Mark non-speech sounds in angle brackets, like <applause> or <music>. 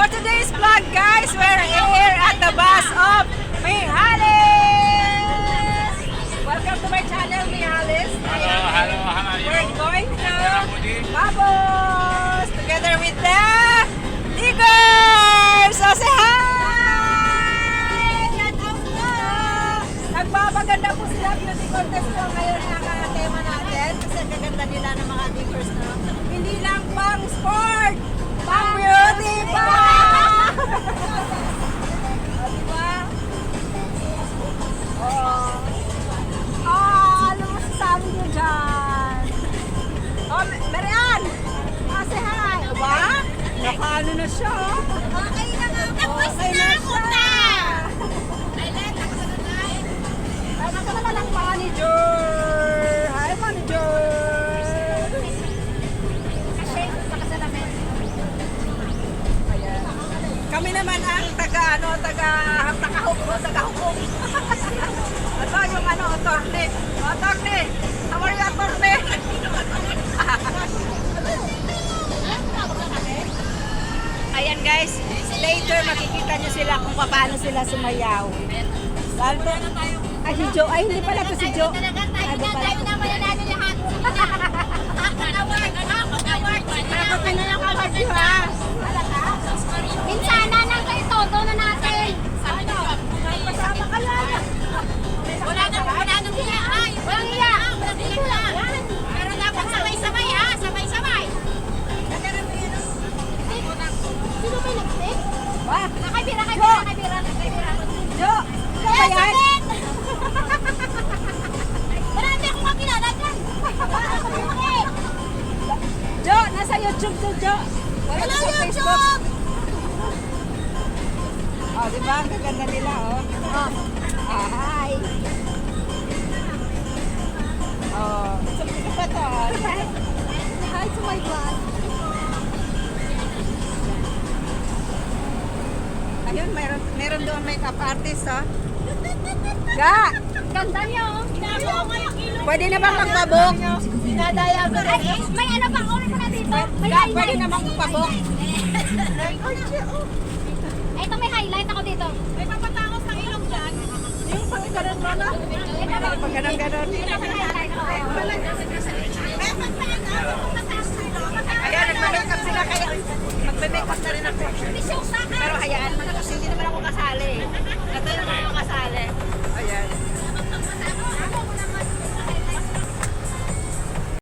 For today's vlog, guys, we're here at the bus of Mihalis. Welcome to my channel, Mihalis. Hello, hello, you? We're going to. Babos together with the Tigers. So say hi! Nagpapaganda po sila beauty contest po ngayon ang tema natin kasi ang gaganda nila ng mga Tigers no? Hindi lang pang sport, Nakaano na siya? Okay na nga. Tapos Okay na na ako na. Ayan, ako na na. Ay, nasa naman ang manager! Hi, manager! Kasi, nakasalamin. Ayan. Kami naman ang taga, ano, taga, taga-hukom, taga-hukom. <laughs> Ito yung ano, attorney. Attorney! How are you, attorney? Ayan guys, later makikita nyo sila kung paano sila sumayaw. Lalo to, ay si Joe, ay hindi pala to si Joe. Tayo Ano na, pala tayo na mananalo lahat. <laughs> Hakot award, hakot award. Ba yan? Marami akong kakilala dyan. Joe, nasa YouTube to, Joe. Wala Hello, sa Facebook. YouTube! Oh, di ba? Ang gaganda nila, oh. Oh. Ah, hi. Oh, sabi ko ba to? Hi. Hi to my vlog. Ayun, meron, meron doon makeup artist, oh. Ga! Ganda niyo. Ginagawa ko yung kilo. Pwede na bang magpabok? Dinadaya ko rin. Ay, may ano bang oras na dito? May Ga, pwede na bang magpabok? Ay, ito may highlight ako dito. May papatangos ng ilong dyan. Yung pag ganun mo na. Pag ganun ganun. Ayan, nagme-makeup sila kaya magme-makeup na rin ako. Pero hayaan mo na kasi hindi naman ako yung